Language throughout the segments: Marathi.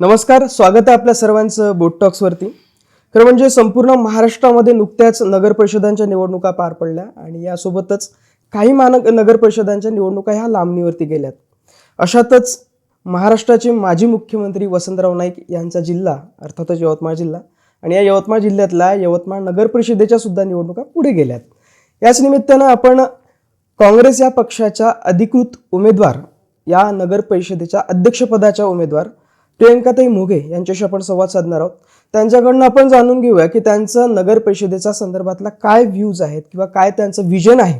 नमस्कार स्वागत आहे आपल्या सर्वांचं बोट टॉक्सवरती खरं म्हणजे संपूर्ण महाराष्ट्रामध्ये नुकत्याच नगर परिषदांच्या निवडणुका पार पडल्या आणि यासोबतच काही मानक नगर परिषदांच्या निवडणुका ह्या लांबणीवरती गेल्यात. अशातच महाराष्ट्राचे माजी मुख्यमंत्री वसंतराव नाईक यांचा जिल्हा अर्थातच यवतमाळ जिल्हा आणि या यवतमाळ जिल्ह्यातल्या यवतमाळ नगर परिषदेच्या सुद्धा निवडणुका पुढे गेल्यात. याच निमित्तानं आपण काँग्रेस या पक्षाच्या अधिकृत उमेदवार या नगर परिषदेच्या अध्यक्षपदाच्या उमेदवार प्रियंकाताई मोघे यांच्याशी आपण संवाद साधणार आहोत. त्यांच्याकडनं आपण जाणून घेऊया की त्यांचं नगर परिषदेच्या संदर्भातला काय व्ह्यूज आहेत किंवा काय त्यांचं विजन आहे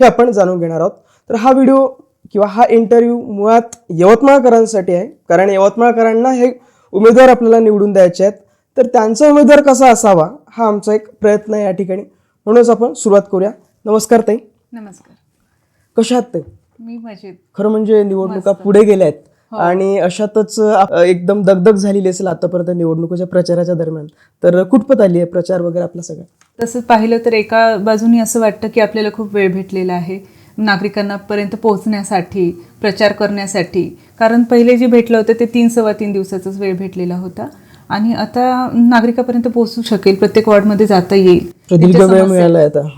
हे आपण जाणून घेणार आहोत. तर हा व्हिडिओ किंवा हा इंटरव्ह्यू मुळात यवतमाळकरांसाठी आहे. कारण यवतमाळकरांना हे उमेदवार आपल्याला निवडून द्यायचे आहेत. तर त्यांचा उमेदवार कसा असावा हा आमचा एक प्रयत्न आहे या ठिकाणी. म्हणूनच आपण सुरुवात करूया. नमस्कार ताई. नमस्कार. कशा आहात ताई? मी मजेत. खरं म्हणजे निवडणुका पुढे गेल्या आहेत. आणि अशातच एकदम दगदग झालेली असेल आतापर्यंत निवडणुकीच्या प्रचाराच्या दरम्यान. तर कुठपत आली आहे प्रचार वगैरे आपला सगळं? तसं पाहिलं तर एका बाजूनी असं वाटतं की आपल्याला खूप वेळ भेटलेला आहे नागरिकांना पर्यंत पोहोचण्यासाठी प्रचार करण्यासाठी. कारण पहिले जे भेटलं होतं ते तीन सव्वा तीन दिवसाचाच वेळ भेटलेला होता. आणि आता नागरिकापर्यंत पोहोचू शकेल प्रत्येक वॉर्डमध्ये जाता येईल.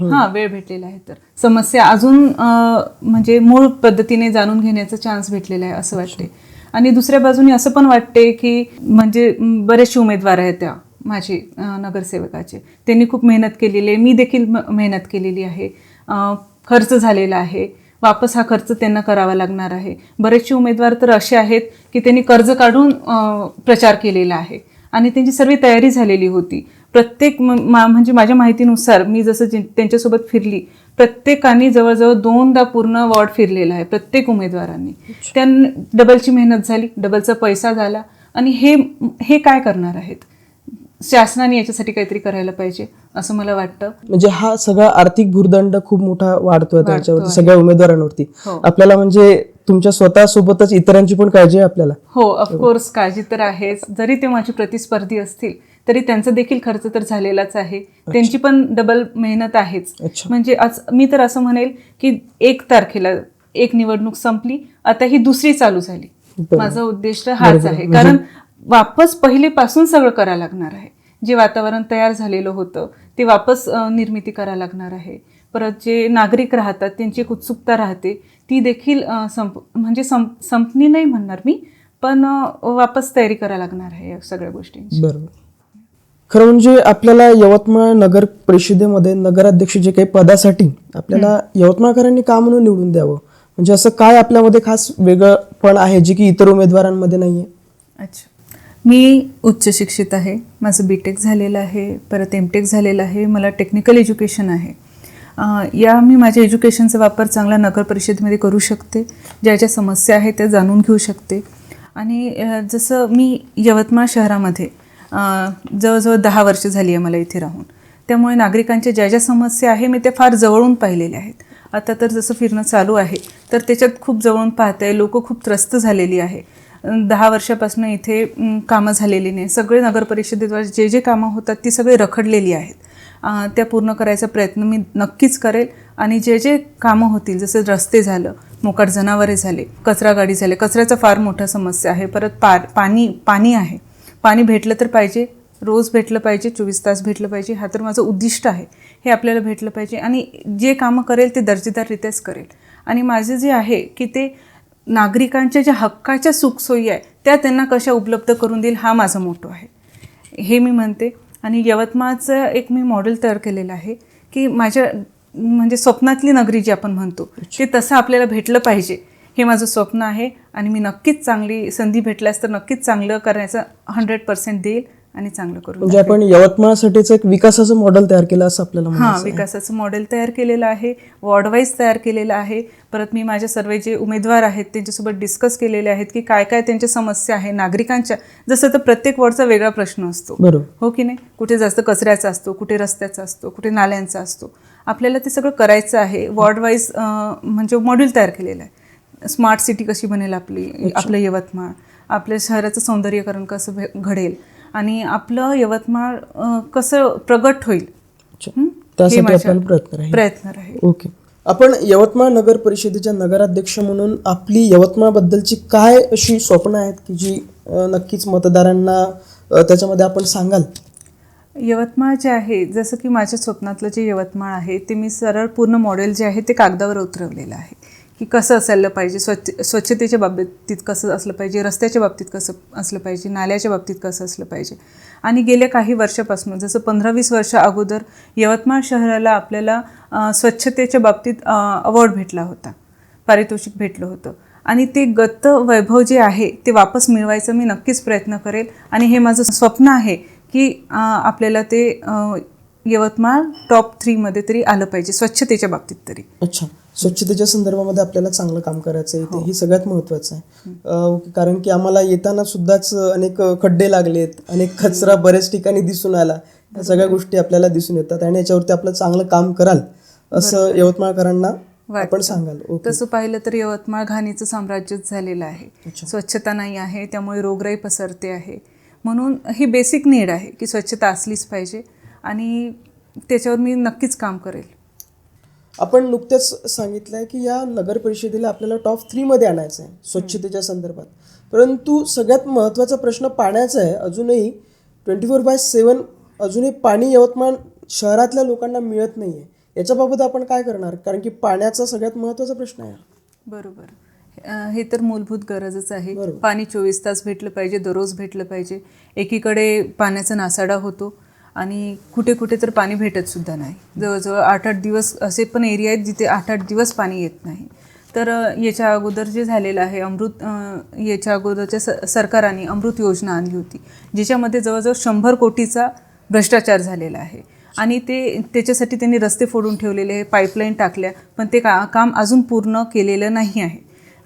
हा. वेळ भेटलेला आहे तर. समस्या अजून म्हणजे मूळ पद्धतीने जाणून घेण्याचा चान्स भेटलेला आहे असं वाटते आणि दुसऱ्या बाजूने असं पण वाटते की म्हणजे बरेचसे उमेदवार आहेत त्या माझे नगरसेवकाचे. त्यांनी खूप मेहनत केलेली आहे. मी देखील मेहनत केलेली आहे. खर्च झालेला आहे. वापस हा खर्च त्यांना करावा लागणार आहे. बरेचसे उमेदवार तर असे आहेत की त्यांनी कर्ज काढून प्रचार केलेला आहे. आणि त्यांची सर्व तयारी झालेली होती. प्रत्येक म्हणजे माझ्या माहितीनुसार मी जसं त्यांच्यासोबत फिरली प्रत्येकाने जवळजवळ दोनदा पूर्ण वॉर्ड फिरलेला आहे प्रत्येक उमेदवारांनी. त्यांनी डबलची मेहनत झाली डबलचा पैसा झाला आणि हे हे काय करणार आहेत? शासनाने याच्यासाठी काहीतरी करायला पाहिजे असं मला वाटतं. म्हणजे हा सगळा आर्थिक भूर्दंड खूप मोठा वाढतोय त्यांच्यावरती. सगळ्या उमेदवारांवरती. हो. आपल्याला म्हणजे तुमच्या स्वतः सोबतच इतरांची पण काळजी आहे आपल्याला. हो ऑफकोर्स काळजी तर आहेच. जरी ते माझे प्रतिस्पर्धी असतील तरी त्यांचा देखील खर्च तर झालेलाच आहे. त्यांची पण डबल मेहनत आहेच. म्हणजे आज मी तर असं म्हणेल की एक तारखेला एक निवडणूक संपली आता ही दुसरी चालू झाली. माझा उद्देश हाच आहे. कारण वापस पहिलेपासून सगळं करायला लागणार आहे. जे वातावरण तयार झालेलं होतं ते वापस निर्मिती करायला लागणार आहे. परत जे नागरिक राहतात त्यांची एक उत्सुकता राहते ती देखील संप म्हणजे संप संपणी नाही म्हणणार मी पण वापस तयारी करायला लागणार आहे या सगळ्या गोष्टींची. बरोबर. खरं म्हणजे आपल्याला यवतमाळ नगर परिषदेमध्ये नगराध्यक्ष जे काही पदासाठी आपल्याला यवतमाळकरांनी का म्हणून निवडून द्यावं? म्हणजे असं काय आपल्यामध्ये खास वेगळं पण आहे जे की इतर उमेदवारांमध्ये नाहीये? अच्छा. मी उच्च शिक्षित आहे. माझं बी टेक झालेलं आहे. परत एम टेक झालेलं आहे. मला टेक्निकल एज्युकेशन आहे. या मी माझ्या एज्युकेशनचा वापर चांगला नगर परिषदेमध्ये करू शकते. ज्या ज्या समस्या आहेत त्या जाणून घेऊ शकते. आणि जसं मी यवतमाळ शहरामध्ये जवळजवळ दहा वर्ष झाली आहे मला इथे राहून. त्यामुळे नागरिकांच्या ज्या ज्या समस्या आहे मी त्या फार जवळून पाहिलेल्या आहेत. आता तर जसं फिरणं चालू आहे तर त्याच्यात खूप जवळून पाहत आहे लोकं खूप त्रस्त झालेली आहे. दहा वर्षापासून इथे कामं झालेली नाही. सगळे नगर परिषदेद्वारे जे जे कामं होतात ती सगळी रखडलेली आहेत. त्या पूर्ण करायचा प्रयत्न मी नक्कीच करेल. आणि जे जे कामं होतील जसं रस्ते झालं मोकाट जनावरे झाले कचरा गाडी झाले कचऱ्याचा फार मोठा समस्या आहे. परत पा पाणी पाणी आहे. पाणी भेटलं तर पाहिजे रोज भेटलं पाहिजे चोवीस तास भेटलं पाहिजे हा तर माझं उद्दिष्ट आहे. हे आपल्याला भेटलं पाहिजे आणि जे कामं करेल ते दर्जेदाररित्याच करेल. आणि माझे जे आहे की ते नागरिकांच्या ज्या हक्काच्या सुखसोयी आहे त्या त्यांना कशा उपलब्ध करून देईल हा माझा मोठो आहे. हे मी म्हणते. आणि यवतमाळचं एक मी मॉडेल तयार केलेलं आहे की माझ्या म्हणजे स्वप्नातली नगरी जी आपण म्हणतो ते तसं आपल्याला भेटलं पाहिजे. हे माझं स्वप्न आहे आणि मी नक्कीच चांगली संधी भेटल्यास तर नक्कीच चांगलं करण्याचं हंड्रेड पर्सेंट देईल आणि चांगलं करू म्हणजे आपण यवतमाळसाठीच एक विकासाचं मॉडेल तयार केलं असं आपल्याला हां. विकासाचं मॉडेल तयार केलेलं आहे वॉर्डवाईज तयार केलेलं आहे. परत मी माझे सर्व जे उमेदवार आहेत त्यांच्यासोबत डिस्कस केलेले आहेत की काय काय त्यांच्या समस्या आहे नागरिकांच्या. जसं तर प्रत्येक वॉर्डचा वेगळा प्रश्न असतो. बरोबर. हो की नाही? कुठे जास्त कचऱ्याचा असतो कुठे रस्त्याचा असतो कुठे नाल्यांचा असतो. आपल्याला ते सगळं करायचं आहे. वॉर्ड वाईज म्हणजे मॉड्यूल तयार केलेलं आहे. स्मार्ट सिटी कशी बनेल आपली आपलं यवतमाळ आपल्या शहराचं सौंदर्यकरण कसं घडेल आणि आपलं यवतमाळ कसं प्रगट होईल. त्यासाठी आपल्याला प्रयत्न राहील. प्रयत्न राहील. ओके. आपण यवतमाळ नगर परिषदेच्या नगराध्यक्ष म्हणून आपली यवतमाळबद्दलची काय अशी स्वप्न आहेत की जी नक्कीच मतदारांना त्याच्यामध्ये आपण सांगाल? यवतमाळ जे आहे जसं की माझ्या स्वप्नातलं जे यवतमाळ आहे ते मी सरळ पूर्ण मॉडेल जे आहे ते कागदावर उतरवलेलं आहे. की कसं असायला पाहिजे? स्वच्छ स्वच्छतेच्या बाबतीत कसं असलं पाहिजे? रस्त्याच्या बाबतीत कसं असलं पाहिजे? नाल्याच्या बाबतीत कसं असलं पाहिजे? आणि गेल्या काही वर्षापासून जसं पंधरा वीस वर्ष अगोदर यवतमाळ शहराला आपल्याला स्वच्छतेच्या बाबतीत अवॉर्ड भेटला होता. पारितोषिक भेटलं होतं. आणि ते गत वैभव जे आहे ते वापस मिळवायचं मी नक्कीच प्रयत्न करेल. आणि हे माझं स्वप्न आहे की आपल्याला ते यवतमाळ टॉप थ्रीमध्ये तरी आलं पाहिजे स्वच्छतेच्या बाबतीत तरी. अच्छा. स्वच्छतेच्या संदर्भामध्ये आपल्याला चांगलं काम करायचं आहे ते ही सगळ्यात महत्त्वाचं आहे. कारण की आम्हाला येताना सुद्धाच अनेक खड्डे लागलेत अनेक कचरा बऱ्याच ठिकाणी दिसून आला. या सगळ्या गोष्टी आपल्याला दिसून येतात आणि याच्यावरती आपलं चांगलं काम कराल असं यवतमाळकरांना आपण सांगाल. तसं पाहिलं तर यवतमाळ घाणीचं साम्राज्यच झालेलं आहे. स्वच्छता नाही आहे त्यामुळे रोगराई पसरते आहे. म्हणून ही बेसिक नीड आहे की स्वच्छता असलीच पाहिजे आणि त्याच्यावर मी नक्कीच काम करेल. आपण नुकत्याच सांगितलं आहे की या नगर परिषदेला आपल्याला टॉप थ्रीमध्ये आणायचं आहे स्वच्छतेच्या संदर्भात. परंतु सगळ्यात महत्त्वाचा प्रश्न पाण्याचा आहे. अजूनही ट्वेंटी फोर बाय सेवन अजूनही पाणी यवतमाळ शहरातल्या लोकांना मिळत नाही आहे याच्याबाबत आपण काय करणार? कारण की पाण्याचा सगळ्यात महत्त्वाचा प्रश्न आहे. बरोबर. हे तर मूलभूत गरजच आहे. बरोबर. पाणी चोवीस तास भेटलं पाहिजे दररोज भेटलं पाहिजे. एकीकडे पाण्याचा नासाडा होतो. आणि कुठे कुठे तर पाणी भेटत सुद्धा नाही. जवळजवळ आठ आठ दिवस असे पण एरिया आहेत जिथे आठ आठ दिवस पाणी येत नाही. तर याच्या अगोदर जे झालेलं आहे अमृत याच्या अगोदरच्या स सरकाराने अमृत योजना आणली होती ज्याच्यामध्ये जवळजवळ शंभर कोटीचा भ्रष्टाचार झालेला आहे. आणि ते त्याच्यासाठी त्यांनी रस्ते फोडून ठेवलेले आहे पाईपलाईन टाकल्या पण ते का काम अजून पूर्ण केलेलं नाही आहे.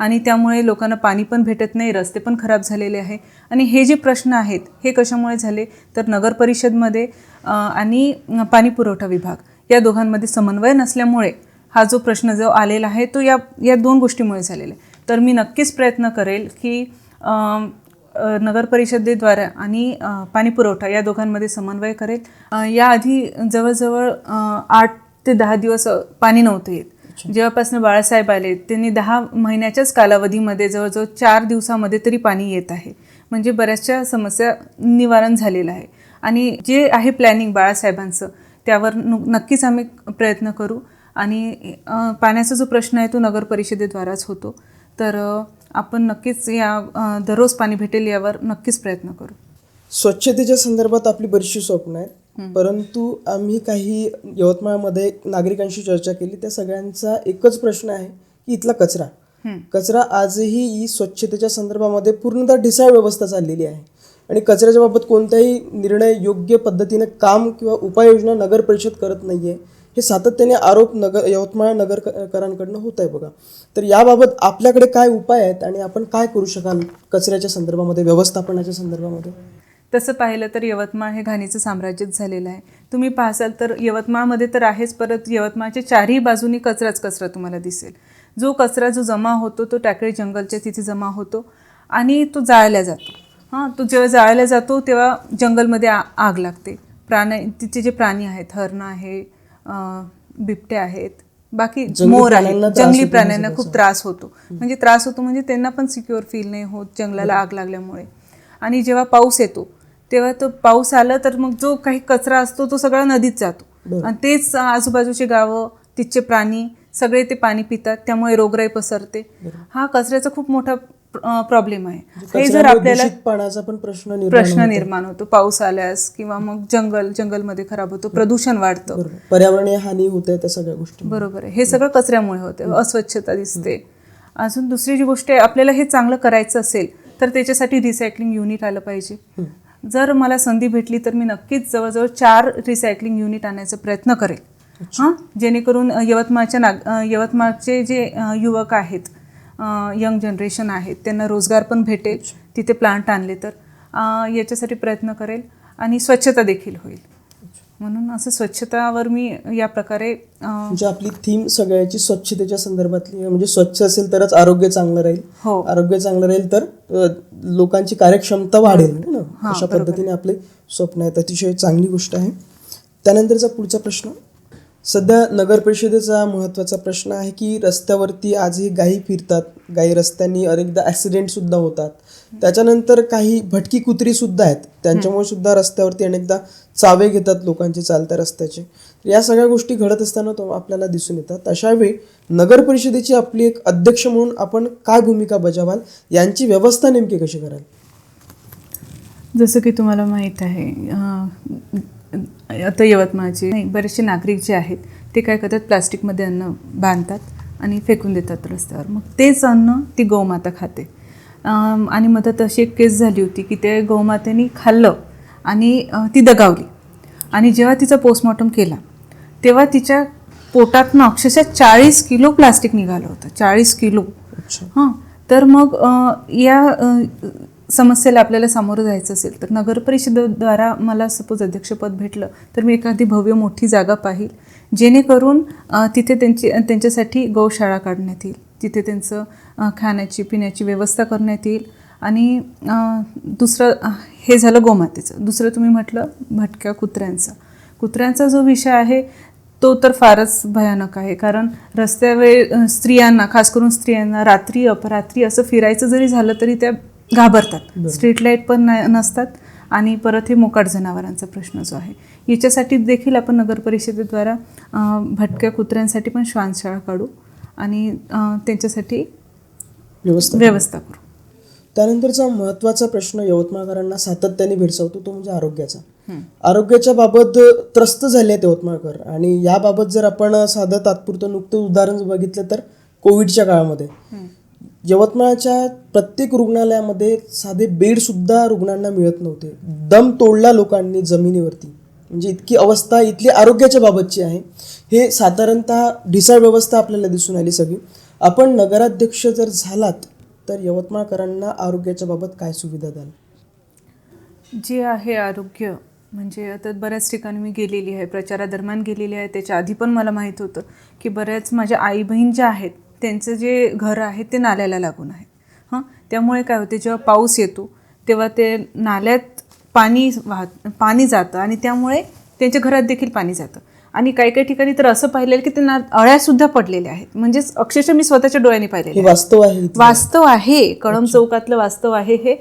आणि त्यामुळे लोकांना पाणी पण भेटत नाही रस्ते पण खराब झालेले आहे. आणि हे जे प्रश्न आहेत हे कशामुळे झाले? तर नगर परिषदमध्ये आणि पाणी पुरवठा विभाग. या दोघांमध्ये समन्वय नसल्यामुळे हा जो प्रश्न जो आलेला आहे तो या या दोन गोष्टीमुळे झालेला आहे. तर मी नक्कीच प्रयत्न करेल की नगर परिषदेद्वारा आणि पाणी पुरवठा या दोघांमध्ये समन्वय करेल. याआधी जवळजवळ आठ ते दहा दिवस पाणी नव्हतं येत. जेव्हापासून बाळासाहेब आले त्यांनी दहा महिन्याच्याच कालावधीमध्ये जवळजवळ चार दिवसामध्ये तरी पाणी येत आहे. म्हणजे बऱ्याचशा समस्या निवारण झालेलं आहे आणि जे आहे प्लॅनिंग बाळासाहेबांचं त्यावर नक्कीच आम्ही प्रयत्न करू. आणि पाण्याचा जो प्रश्न आहे तो नगर परिषदेद्वाराच होतो. तर आपण नक्कीच या दररोज पाणी भेटेल यावर नक्कीच प्रयत्न करू. स्वच्छतेच्या संदर्भात आपली बरीचशी स्वप्न आहेत. परंतु आम्ही काही यवतमाळमध्ये नागरिकांशी चर्चा केली. त्या सगळ्यांचा एकच प्रश्न आहे की इथला कचरा. कचरा आजही ही स्वच्छतेच्या संदर्भामध्ये पूर्णतः ढिसाळ व्यवस्था चाललेली आहे. आणि कचऱ्याच्या बाबत कोणताही निर्णय योग्य पद्धतीने काम किंवा उपाययोजना नगर परिषद करत नाहीये. हे सातत्याने आरोप नगर यवतमाळ नगरकरांकडनं होत आहे बघा. तर याबाबत आपल्याकडे काय उपाय आहेत आणि आपण काय करू शकाल कचऱ्याच्या संदर्भामध्ये व्यवस्थापनाच्या संदर्भामध्ये? तसं पाहिलं तर यवतमाळ हे घाणीचं साम्राज्यच झालेलं आहे. तुम्ही पाहसाल तर यवतमाळमध्ये तर आहेच परत यवतमाळच्या चारही बाजूनी कचराच कचरा तुम्हाला दिसेल. जो कचरा जो जमा होतो तो टाकळी जंगलच्या तिथे जमा होतो आणि तो जाळला जातो. हां तो जेव्हा जाळला जातो तेव्हा जंगलमध्ये आ आग लागते. प्राणी तिथे जे प्राणी आहेत हरणं आहे बिबटे आहेत बाकी मोर त्रास जंगली होतो प्राण्यांना म्हणजे खूप त्रास होतो. म्हणजे त्रास होतो म्हणजे त्यांना पण सिक्युअर फील नाही होत जंगलाला आग लागल्यामुळे. आणि जेव्हा पाऊस येतो तेव्हा तो पाऊस आला तर मग जो काही कचरा असतो तो सगळा नदीत जातो. आणि तेच आजूबाजूची गावं तिथचे प्राणी सगळे ते पाणी पितात त्यामुळे रोगराई पसरते. हा कचऱ्याचा खूप मोठा प्रॉब्लेम आहे. हे जर आपल्याला पाण्याचा पण प्रश्न निर्माण प्रश्न निर्माण होतो. पाऊस आल्यास किंवा मग जंगल जंगलमध्ये खराब होतो प्रदूषण वाढतं. पर्यावरणीय हानी होते त्या सगळ्या गोष्टी. बरोबर आहे. हे सगळं कचऱ्यामुळे होते. अस्वच्छता दिसते. अजून दुसरी जी गोष्ट आहे आपल्याला हे चांगलं करायचं असेल तर त्याच्यासाठी रिसायकलिंग युनिट आलं पाहिजे. जर मला संधी भेटली तर मी नक्कीच जवळजवळ चार रिसायकलिंग युनिट आणण्याचा प्रयत्न करेल. हां? जेणेकरून यवतमाळच्या नाग यवतमाळचे जे युवक आहेत यंग जनरेशन आहेत त्यांना रोजगार पण भेटेल तिथे प्लांट आणले तर याच्यासाठी प्रयत्न करेल आणि स्वच्छता देखील होईल. म्हणून असं स्वच्छतावर मी या प्रकारे म्हणजे आपली थीम सगळ्याची स्वच्छतेच्या संदर्भातली. म्हणजे स्वच्छ असेल तरच आरोग्य चांगलं राहील. हो. आरोग्य चांगलं राहील तर लोकांची कार्यक्षमता वाढेल ना. अशा पद्धतीने आपले स्वप्न आहेत. अतिशय चांगली गोष्ट आहे. त्यानंतरचा पुढचा प्रश्न. सध्या नगर परिषदेचा महत्त्वाचा प्रश्न आहे की रस्त्यावरती आजही गायी फिरतात. गायी रस्त्यांनी अनेकदा ॲक्सिडेंट सुद्धा होतात. त्याच्यानंतर काही भटकी कुत्री सुद्धा आहेत. त्यांच्यामुळे सुद्धा रस्त्यावरती अनेकदा चावे घेतात लोकांचे चालत्या रस्त्याचे. या सगळ्या गोष्टी घडत असताना तो आपल्याला दिसून येतात. अशावेळी नगर परिषदेची आपली एक अध्यक्ष म्हणून आपण काय भूमिका बजावाल? यांची व्यवस्था नेमकी कशी कराल? जसं की तुम्हाला माहीत आहे आता यवतमाळचे नाही बरेचसे नागरिक जे आहेत ते काय करतात? प्लास्टिकमध्ये अन्न बांधतात आणि फेकून देतात रस्त्यावर. मग तेच अन्न ती गोमाता खाते. आणि मधात अशी एक केस झाली होती की ते गौमातेने खाल्लं. आणि ती दगावली. आणि जेव्हा तिचा पोस्टमॉर्टम केला तेव्हा तिच्या पोटातनं अक्षरशः चाळीस किलो प्लास्टिक निघालं होतं. चाळीस किलो. हां. तर मग या समस्येला आपल्याला सामोरं जायचं असेल तर नगर परिषदेद्वारा मला सपोज अध्यक्षपद भेटलं तर मी एखादी भव्य मोठी जागा पाहील जेणेकरून तिथे त्यांची त्यांच्यासाठी गौशाळा काढण्यात येईल. तिथे त्यांचं खाण्याची पिण्याची व्यवस्था करण्यात येईल. आणि दुसरं हे झालं गोमातेचं. दुसरं तुम्ही म्हटलं भटक्या कुत्र्यांचं. कुत्र्यांचा जो विषय आहे तो तर फारच भयानक आहे. कारण रस्त्यावर स्त्रियांना खास करून स्त्रियांना रात्री अपरात्री असं फिरायचं जरी झालं तरी त्या घाबरतात. स्ट्रीट लाइट पण नसतात आणि परत हे मोकाट जनावरांचा प्रश्न जो आहे. याच्यासाठी देखील आपण नगर परिषदेद्वारा भटक्या कुत्र्यांसाठी पण श्वानशाळा काढू आणि त्यांच्यासाठी व्यवस्था व्यवस्था करू. त्यानंतरचा महत्त्वाचा प्रश्न यवतमाळकरांना सातत्याने भेडसावतो तो म्हणजे आरोग्याचा. आरोग्याच्या बाबत त्रस्त झाले आहेत यवतमाळकर आणि याबाबत जर आपण साधं तात्पुरतं नुकतं उदाहरण बघितलं तर कोविडच्या काळामध्ये. यवतमाळच्या प्रत्येक रुग्णालयामध्ये साधे बेड सुद्धा रुग्णांना मिळत नव्हते. दम तोडला लोकांनी जमिनीवरती. म्हणजे इतकी अवस्था इथली आरोग्याच्या बाबतची आहे. हे साधारणतः ढिसाळ व्यवस्था आपल्याला दिसून आली सगळी. आपण नगराध्यक्ष जर झालात तर यवतमाळकरांना आरोग्याच्या बाबत काय सुविधा द्याल? जे आहे आरोग्य म्हणजे आता बऱ्याच ठिकाणी मी गेलेली आहे प्रचारादरम्यान गेलेली आहे त्याच्या आधी पण मला माहीत होतं की बऱ्याच माझ्या आई बहीण ज्या आहेत त्यांचं जे घर आहे ते नाल्याला लागून आहे. हां? त्यामुळे काय होते जेव्हा पाऊस येतो तेव्हा ते नाल्यात पाणी वाहत पाणी जातं आणि त्यामुळे त्यांच्या घरात देखील पाणी जातं. आणि काही काही ठिकाणी तर असं पाहिलेलं की त्यांना अळ्यासुद्धा पडलेल्या आहेत. म्हणजेच अक्षरशः मी स्वतःच्या डोळ्याने पाहिलेले वास्तव आहे. वास्तव आहे. कळम चौकातलं वास्तव आहे हे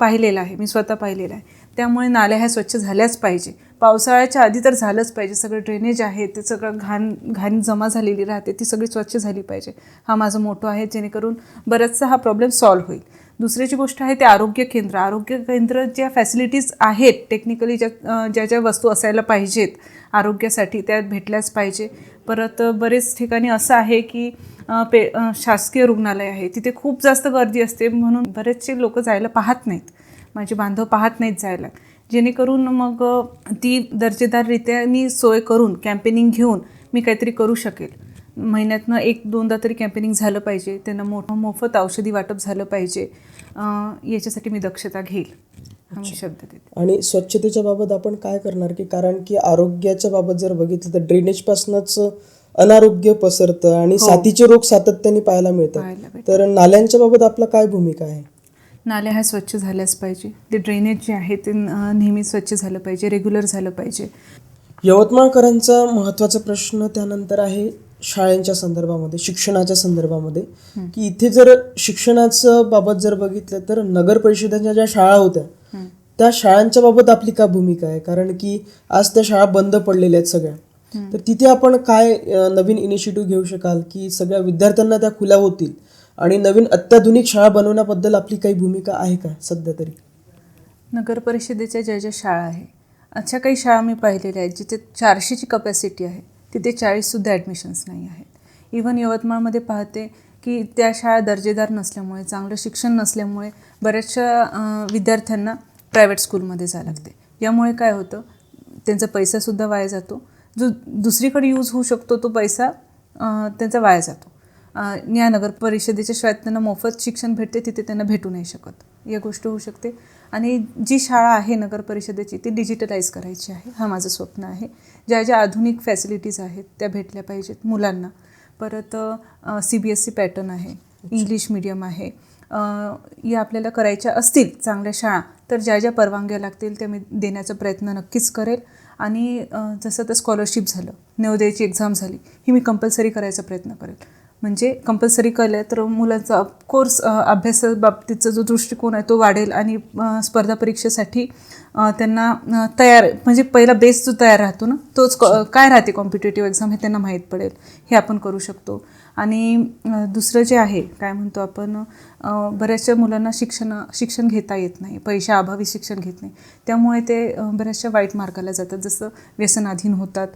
पाहिलेलं आहे. मी स्वतः पाहिलेलं आहे. त्यामुळे नाल्या ह्या स्वच्छ झाल्याच पाहिजे. पावसाळ्याच्या आधी तर झालंच पाहिजे. सगळं ड्रेनेज आहे ते सगळं घाण घाण जमा झालेली राहते ती सगळी स्वच्छ झाली पाहिजे. हा माझा मोठो आहे जेणेकरून बराचसा हा प्रॉब्लेम सॉल्व्ह होईल. दुसऱ्याची गोष्ट आहे ते आरोग्य केंद्र. आरोग्य केंद्र ज्या फॅसिलिटीज आहेत टेक्निकली ज्या ज्या ज्या वस्तू असायला पाहिजेत आरोग्यासाठी त्या भेटल्याच पाहिजे. परत बरेच ठिकाणी असं आहे की पे शासकीय रुग्णालय आहे तिथे खूप जास्त गर्दी असते म्हणून बरेचसे लोक जायला पाहत नाहीत. माझे बांधव पाहत नाहीत जायला. जेणेकरून मग ती ती दर्जेदाररित्यानी सोय करून कॅम्पेनिंग घेऊन मी काहीतरी करू शकेल. महिन्यातनं एक दोनदा तरी कॅम्पेनिंग झालं पाहिजे. त्यांना मोठं मोफत औषधी वाटप झालं पाहिजे. याच्यासाठी मी दक्षता घेईल. हा शब्द देते. आणि स्वच्छतेच्या बाबत आपण काय करणार की कारण की आरोग्याच्या बाबत जर बघितलं तर ड्रेनेजपासूनच अनारोग्य पसरतं आणि साथीचे रोग सातत्याने पाहायला मिळतात. तर नाल्यांच्या बाबत आपला काय भूमिका आहे? नाल्या ह्या स्वच्छ झाल्याच पाहिजे. ते ड्रेनेज जे आहे ते नेहमी स्वच्छ झालं पाहिजे रेग्युलर झालं पाहिजे. यवतमाळकरांचा महत्त्वाचा प्रश्न त्यानंतर आहे शाळेंच्या संदर्भामध्ये शिक्षणाच्या संदर्भामध्ये की इथे जर शिक्षणाचं बाबत जर बघितलं तर नगर परिषदांच्या ज्या शाळा होत्या त्या शाळांच्या बाबत आपली काय भूमिका आहे? कारण की आज त्या शाळा बंद पडलेल्या आहेत सगळ्या. तर तिथे आपण काय नवीन इनिशिएटिव्ह घेऊ शकाल की सगळ्या विद्यार्थ्यांना त्या खुल्या होतील? आणि नवीन अत्याधुनिक शाळा बनवण्याबद्दल आपली काही भूमिका आहे का सध्या तरी? नगर परिषदेच्या ज्या ज्या शाळा आहे अशा काही शाळा मी पाहिलेल्या आहेत जिथे चारशेची कपॅसिटी आहे. तिथे चाळीससुद्धा ॲडमिशन्स नाही आहेत. इव्हन यवतमाळमध्ये पाहते की त्या शाळा दर्जेदार नसल्यामुळे चांगलं शिक्षण नसल्यामुळे बऱ्याचशा विद्यार्थ्यांना प्रायव्हेट स्कूलमध्ये जावं लागते. यामुळे काय होतं त्यांचा पैसासुद्धा वाया जातो. जो दुसरीकडे यूज होऊ शकतो तो पैसा त्यांचा वाया जातो. अं, या नगर परिषदेच्या शाळेत त्यांना मोफत शिक्षण भेटते तिथे त्यांना भेटू नाही शकत. या गोष्ट होऊ शकते. आणि जी शाळा आहे नगर परिषदेची ती डिजिटलाइज करायची आहे. हा माझं स्वप्न आहे. ज्या ज्या आधुनिक फॅसिलिटीज आहेत त्या भेटल्या पाहिजेत मुलांना. परत C B S C pattern आहे इंग्लिश मिडियम आहे. या आपल्याला करायच्या असतील चांगल्या शाळा तर ज्या ज्या परवानग्या लागतील त्या मी देण्याचा प्रयत्न नक्कीच करेल. आणि जसं तर स्कॉलरशिप झालं नवोदयाची एक्झाम झाली ही मी कंपल्सरी करायचा प्रयत्न करेल. म्हणजे कंपल्सरी केलं तर मुलांचा ऑफकोर्स अभ्यासाबाबतीचा जो दृष्टिकोन आहे तो वाढेल आणि स्पर्धा परीक्षेसाठी त्यांना तयार म्हणजे पहिला बेस जो तयार राहतो ना तोच क- काय राहते कॉम्पिटेटिव्ह एक्झाम हे त्यांना माहीत पडेल. हे आपण करू शकतो. आणि दुसरं जे आहे काय म्हणतो आपण बऱ्याचशा मुलांना शिक्षण शिक्षण घेता येत नाही पैशाअभावी शिक्षण घेत नाही. त्यामुळे ते बऱ्याचशा वाईट मार्गाला जातात. जसं व्यसनाधीन होतात.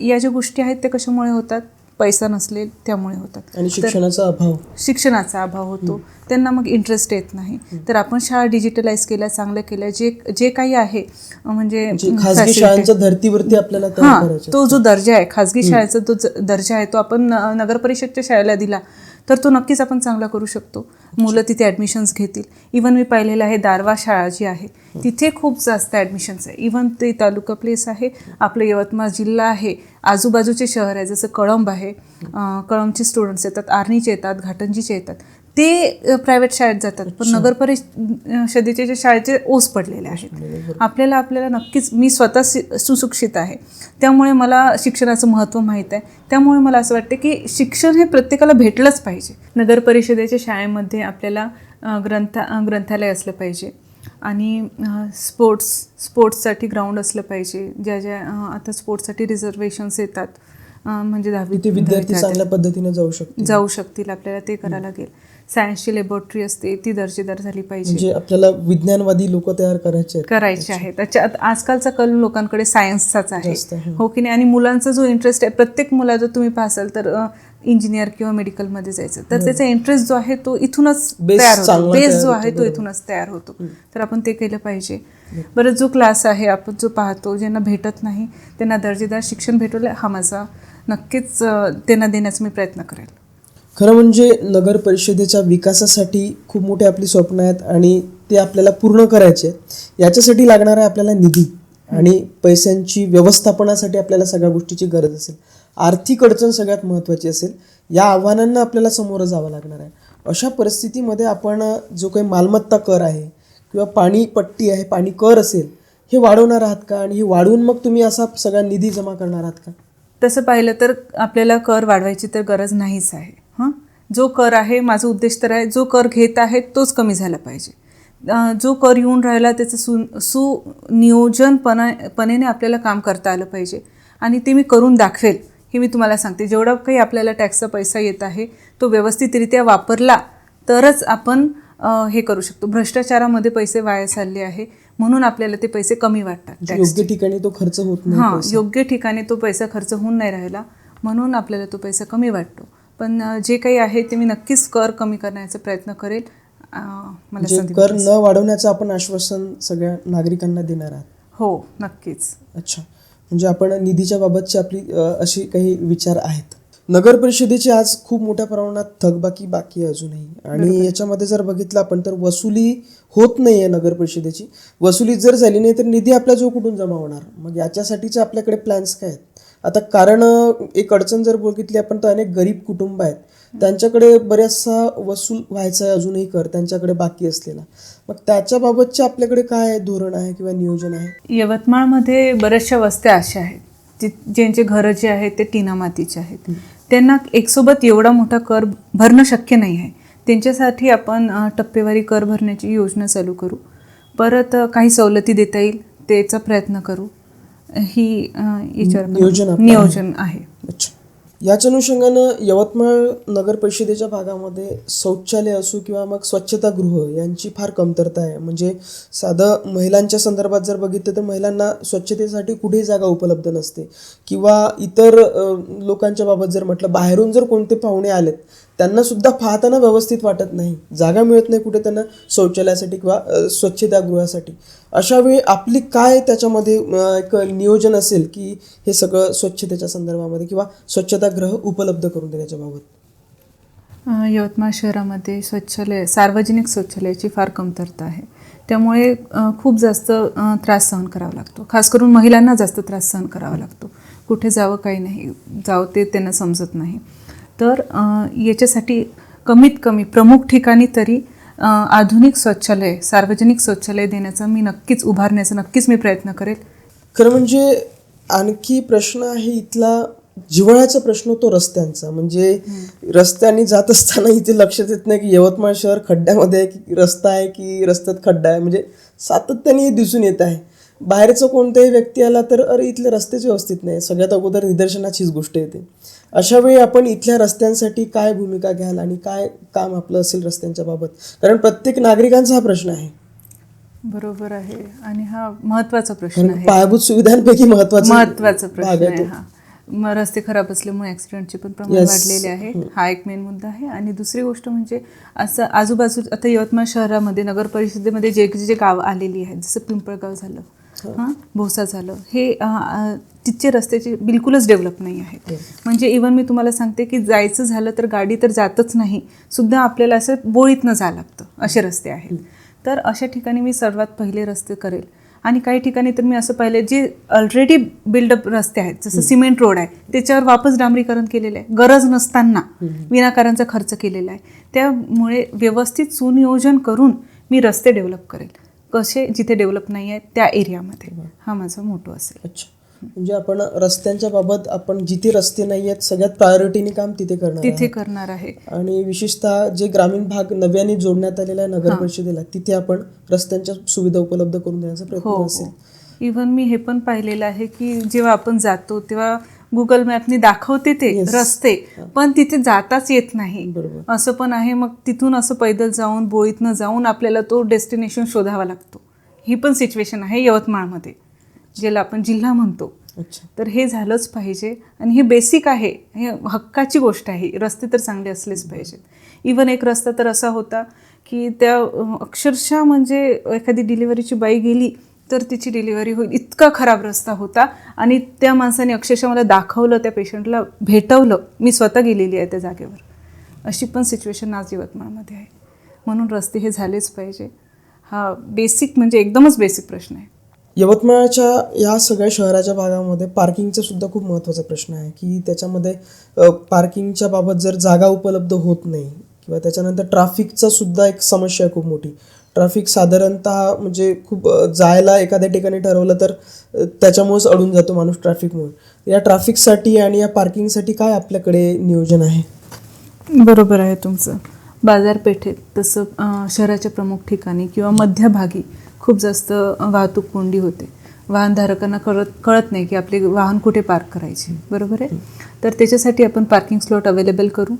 या ज्या गोष्टी आहेत त्या कशामुळे होतात? पैसा नसले त्यामुळे होतात. आणि शिक्षणाचा अभाव? शिक्षणाचा अभाव होतो. त्यांना मग इंटरेस्ट येत नाही. तर आपण शाळा डिजिटलाइज केल्या चांगल्या केल्या जे जे काही आहे म्हणजे खासगी शाळांच्या धर्तीवरती आपल्याला हां तो जो दर्जा आहे खाजगी शाळेचा तो ज- दर्जा आहे तो आपण नगर परिषदच्या शाळेला दिला. तर तो नक्कीच आपण चांगला करू शकतो. मुलं तिथे ॲडमिशन्स घेतील. इवन मी पाहिलेलं आहे दारवा शाळा जी आहे तिथे खूप जास्त ॲडमिशन्स आहे. इवन ते तालुका प्लेस आहे आपलं यवतमाळ जिल्हा आहे आजूबाजूचे शहर आहे जसं कळंब आहे कळंबचे स्टुडंट्स येतात आर्नीचे येतात घाटंजीचे येतात. ते प्रायव्हेट शाळेत जातात. पण नगर परिषदेचे जे शाळेचे ओस पडलेले आहेत. आपल्याला आपल्याला नक्कीच मी स्वतः सुशिक्षित आहे. त्यामुळे मला शिक्षणाचं महत्त्व माहीत आहे. त्यामुळे मला असं वाटतं की शिक्षण हे प्रत्येकाला भेटलंच पाहिजे. नगर परिषदेच्या शाळेमध्ये आपल्याला ग्रंथ ग्रंथालय असलं पाहिजे. आणि स्पोर्ट्स स्पोर्ट्ससाठी ग्राउंड असलं पाहिजे. ज्या ज्या आता स्पोर्ट्ससाठी रिझर्वेशन्स येतात. म्हणजे दहावी ते विद्यार्थी चांगल्या पद्धतीने जाऊ शकतील. जाऊ शकतील आपल्याला ते करायला लागेल. सायन्सची लॅबोरेटरी असते ती दर्जेदार झाली पाहिजे. म्हणजे आपल्याला विज्ञानवादी लोक तयार करायचे आहेत. करायचे आहे त्याच्या आजकालचा कल लोकांकडे सायन्सचाच आहे. आहे. हो. की नाही? आणि मुलांचा जो इंटरेस्ट आहे प्रत्येक मुला जर तुम्ही पाहाल तर इंजिनियर किंवा मेडिकलमध्ये जायचं. तर त्याचा इंटरेस्ट जो आहे तो इथूनच तयार होतो. बेस जो आहे तो. इथूनच तयार होतो. तर आपण ते केलं पाहिजे. बरं जो क्लास आहे आपण जो पाहतो ज्यांना भेटत नाही त्यांना दर्जेदार शिक्षण भेटवलं हा माझा नक्कीच त्यांना देण्याचा मी प्रयत्न करेल. खरं म्हणजे नगर परिषदेच्या विकासासाठी खूप मोठे आपली स्वप्न आहेत आणि ते आपल्याला पूर्ण करायचे याच्यासाठी लागणार आहे आपल्याला निधी आणि पैशांची व्यवस्थापनासाठी आपल्याला सगळ्या गोष्टीची गरज असेल. आर्थिक अडचण सगळ्यात महत्त्वाची असेल. या आव्हानांना आपल्याला समोरं जावं लागणार आहे. अशा परिस्थितीमध्ये आपण जो काही मालमत्ता कर आहे किंवा पाणी पट्टी आहे पाणी कर असेल हे वाढवणार आहात का? आणि हे वाढवून मग तुम्ही असा सगळा निधी जमा करणार आहात का? तसं पाहिलं तर आपल्याला कर वाढवायची तर गरज नाहीच आहे हां? जो कर आहे माझा उद्देश तर आहे जो कर घेत आहे तोच कमी झाला पाहिजे. जो कर येऊन राहिला त्याचं सु सुनियोजनपणा पणेने आपल्याला काम करता आलं पाहिजे. आणि ते मी करून दाखवेल हे मी तुम्हाला सांगते. जेवढा काही आपल्याला टॅक्सचा पैसा येत आहे तो व्यवस्थितरित्या वापरला तरच आपण हे करू शकतो. भ्रष्टाचारामध्ये पैसे वाया चालले आहे. म्हणून आपल्याला ते पैसे कमी वाटतात. योग्य ठिकाणी तो खर्च होत नाही हां योग्य ठिकाणी तो पैसा खर्च होऊन नाही राहिला म्हणून आपल्याला तो पैसा कमी वाटतो. पण जे काही आहे ते मी नक्कीच कर कमी करण्याचा प्रयत्न करेल. मला कर. न वाढवण्याचं आपण आश्वासन सगळ्या नागरिकांना देणार आहात. हो नक्कीच. अच्छा. म्हणजे आपण निधीच्या बाबतची आपली अशी काही विचार आहेत. नगर परिषदेची आज खूप मोठ्या प्रमाणात थकबाकी बाकी आहे अजूनही. आणि याच्यामध्ये जर बघितलं आपण तर वसुली होत नाही आहे नगर परिषदेची. वसुली जर झाली नाही तर निधी आपल्या जो कुठून जमा होणार? मग याच्यासाठीचे आपल्याकडे प्लॅन्स काय आहेत? आता कारण एक अडचण जर बघितली आपण तर अनेक गरीब कुटुंब आहेत. त्यांच्याकडे बऱ्याचसा वसूल व्हायचा आहे अजूनही कर त्यांच्याकडे बाकी असलेला. मग त्याच्याबाबतचे आपल्याकडे काय धोरण आहे किंवा नियोजन आहे? यवतमाळमध्ये बऱ्याचशा वस्त्या अशा आहेत जी ज्यांचे घरं जे आहेत ते टीना मातीचे आहेत त्यांना एकसोबत एवढा मोठा कर भरणं शक्य नाही आहे. त्यांच्यासाठी आपण टप्पेवारी कर भरण्याची योजना चालू करू. परत काही सवलती देता येईल त्याचा प्रयत्न करू. ही आपलं नियोजन आहे. अच्छा. याच अनुषंगानं यवतमाळ नगर परिषदेच्या भागामध्ये शौचालय असो किंवा मग स्वच्छतागृह यांची फार कमतरता आहे. म्हणजे साधं महिलांच्या संदर्भात जर बघितलं तर महिलांना स्वच्छतेसाठी कुठेही जागा उपलब्ध नसते. किंवा इतर लोकांच्या बाबत जर म्हटलं बाहेरून जर कोणते पाहुणे आलेत त्यांना सुद्धा पाहताना व्यवस्थित वाटत नाही. जागा मिळत नाही कुठे त्यांना शौचालयासाठी किंवा स्वच्छतागृहासाठी. अशा वेळी आपली काय त्याच्यामध्ये एक नियोजन असेल की हे सगळं स्वच्छतेच्या संदर्भामध्ये किंवा स्वच्छतागृह उपलब्ध करून देण्याच्या बाबत? यवतमाळ शहरामध्ये शौचालय सार्वजनिक शौचालयाची फार कमतरता आहे. त्यामुळे खूप जास्त त्रास सहन करावा लागतो. खास करून महिलांना जास्त त्रास सहन करावा लागतो. कुठे जावं काही नाही. जावं ते त्यांना समजत नाही. तर याच्यासाठी कमीत कमी प्रमुख ठिकाणी तरी आधुनिक शौचालय सार्वजनिक शौचालय देण्याचा मी नक्कीच उभारण्याचा नक्कीच मी प्रयत्न करेल. खरं म्हणजे आणखी प्रश्न आहे इथला जिव्हाळ्याचा प्रश्न तो रस्त्यांचा. म्हणजे रस्त्याने जात असताना इथे लक्षात येत नाही की यवतमाळ शहर खड्ड्यामध्ये आहे की रस्ता आहे की रस्त्यात खड्डा आहे. म्हणजे सातत्याने हे दिसून येत आहे. बाहेरचं कोणताही व्यक्ती आला तर अरे इथले रस्तेच व्यवस्थित नाही. सगळ्यात अगोदर निदर्शनाचीच गोष्ट येते. अशा वेळी आपण इथल्या रस्त्यांसाठी काय भूमिका घ्याल आणि काय काम आपलं असेल रस्त्यांच्या बाबत? कारण प्रत्येक नागरिकांचा हा प्रश्न आहे. बरोबर आहे. आणि हा महत्त्वाचा प्रश्न आहे. पायाभूत सुविधांपैकी महत्त्वाचा महत्त्वाचा प्रश्न आहे. हा. मग रस्ते खराब असल्यामुळे ऍक्सिडेंटचे पण प्रमाण Yes. वाढलेले आहे. हा एक मेन मुद्दा आहे. आणि दुसरी गोष्ट म्हणजे असं आजूबाजू आता यवतमाळ शहरामध्ये नगर परिषदेमध्ये जे जे गाव आलेली आहेत जसं पिंपळगाव झालं हां. भोसा झालं हे तिथचे रस्त्याचे बिलकुलच डेव्हलप नाही आहेत. म्हणजे इवन मी तुम्हाला सांगते की जायचं झालं तर गाडी तर जातच नाही सुद्धा आपल्याला असं बोळीतनं जावं लागतं असे रस्ते आहेत. तर अशा ठिकाणी मी सर्वात पहिले रस्ते करेल. आणि काही ठिकाणी तर मी असं पाहिलं जे ऑलरेडी बिल्डअप रस्ते आहेत जसं सिमेंट रोड आहे त्याच्यावर वापस डांबरीकरण केलेलं आहे. गरज नसताना विनाकारांचा खर्च केलेला आहे. त्यामुळे व्यवस्थित सुनियोजन करून मी रस्ते डेव्हलप करेल. कसे? जिथे डेव्हलप नाही आहेत त्या एरियामध्ये हा माझा मोठो असेल. अच्छा. म्हणजे आपण रस्त्यांच्या बाबत आपण जिथे रस्ते नाही आहेत सगळ्यात प्रायोरिटीने काम तिथे करणार तिथे. करणार आहे. आणि विशेषतः जे ग्रामीण भाग नव्याने जोडण्यात आलेला आहे नगर परिषदेला तिथे आपण रस्त्यांच्या सुविधा उपलब्ध करून देण्याचा हो प्रयत्न हो असेल. इवन मी हे पण पाहिलेलं आहे की जेव्हा आपण जातो तेव्हा गुगल मॅपनी दाखवते ते. रस्ते पण तिथे जाताच येत नाही. बरोबर. असं पण आहे मग तिथून असं पैदल जाऊन बोळीतनं जाऊन आपल्याला तो डेस्टिनेशन शोधावा लागतो. ही पण सिच्युएशन आहे यवतमाळमध्ये. ज्याला आपण जिल्हा म्हणतो. अच्छा. तर हे झालंच पाहिजे. आणि हे बेसिक आहे. हे हक्काची गोष्ट आहे. रस्ते तर चांगले असलेच पाहिजेत. इवन एक रस्ता तर असा होता की त्या अक्षरशः म्हणजे एखादी डिलिव्हरीची बाई गेली तर तिची डिलिव्हरी होईल. इतका खराब रस्ता होता. आणि त्या माणसाने अक्षरशः मला दाखवलं त्या पेशंटला भेटवलं. मी स्वतः गेलेली आहे त्या जागेवर. अशी पण सिच्युएशन आज यवतमाळमध्ये आहे. म्हणून रस्ते हे झालेच पाहिजे. हा बेसिक म्हणजे एकदमच बेसिक प्रश्न आहे. यवतमाळच्या या सगळ्या शहराच्या भागामध्ये पार्किंगचा सुद्धा खूप महत्त्वाचा प्रश्न आहे की त्याच्यामध्ये पार्किंगच्या बाबत जर जागा उपलब्ध होत नाही किंवा त्याच्यानंतर ट्राफिकचा सुद्धा एक समस्या आहे खूप मोठी. ट्रॅफिक साधारणतः म्हणजे खूप जायला एखाद्या ठिकाणी ठरवलं तर त्याच्यामुळेच अडून जातो माणूस ट्रॅफिकमुळे या ट्रॅफिकसाठी आणि या पार्किंगसाठी काय आपल्याकडे नियोजन आहे? बरोबर आहे तुमचं. बाजारपेठेत तसं शहराच्या प्रमुख ठिकाणी किंवा मध्यभागी खूप जास्त वाहतूक कोंडी होते. वाहनधारकांना कळत कळत नाही की आपले वाहन कुठे पार्क करायचे. बरोबर आहे? तर त्याच्यासाठी आपण पार्किंग स्लॉट अवेलेबल करू.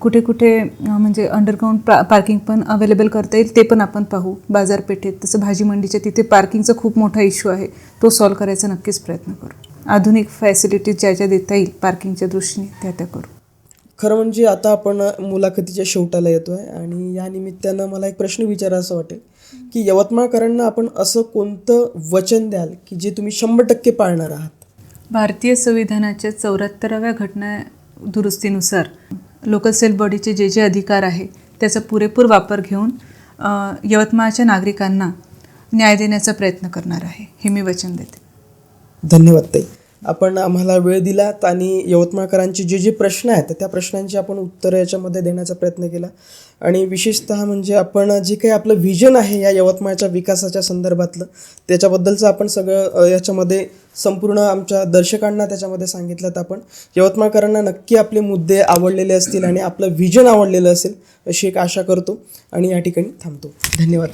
कुठे कुठे म्हणजे अंडरग्राऊंड पा पार्किंग पण अवेलेबल करता येईल ते पण आपण पाहू. बाजारपेठेत तसं भाजी मंडीच्या तिथे पार्किंगचा खूप मोठा इश्यू आहे. तो सॉल्व्ह करायचा नक्कीच प्रयत्न करू. आधुनिक फॅसिलिटीज ज्या ज्या देता येईल पार्किंगच्या दृष्टीने त्या त्या करू. खरं म्हणजे आता आपण मुलाखतीच्या शेवटाला येतो आहे आणि या निमित्तानं मला एक प्रश्न विचारा असं वाटेल. की यवतमाळकरांना आपण असं कोणतं वचन द्याल की जे तुम्ही शंभर टक्के पाळणार आहात? भारतीय संविधानाच्या चौऱ्याहत्तराव्या घटना दुरुस्तीनुसार लोकल सेल्फ बॉडीचे जे जे अधिकार आहे त्याचा पुरेपूर वापर घेऊन यवतमाळच्या नागरिकांना न्याय देण्याचा प्रयत्न करणार आहे. हे मी वचन देते. धन्यवाद ताई. आपण आम्हाला वेळ दिलात आणि यवतमाळकरांचे जे जे प्रश्न आहेत त्या प्रश्नांची आपण उत्तरं याच्यामध्ये देण्याचा प्रयत्न केला. आणि विशेषतः म्हणजे आपण जे काही आपलं व्हिजन आहे या यवतमाळच्या विकासाच्या संदर्भातलं त्याच्याबद्दलचं आपण सगळं याच्यामध्ये संपूर्ण आमच्या दर्शकांना त्याच्यामध्ये सांगितलं तर आपण. यवतमाळकरांना नक्की आपले मुद्दे आवडलेले असतील आणि आपलं व्हिजन आवडलेलं असेल अशी एक आशा करतो. आणि या ठिकाणी थांबतो. धन्यवाद.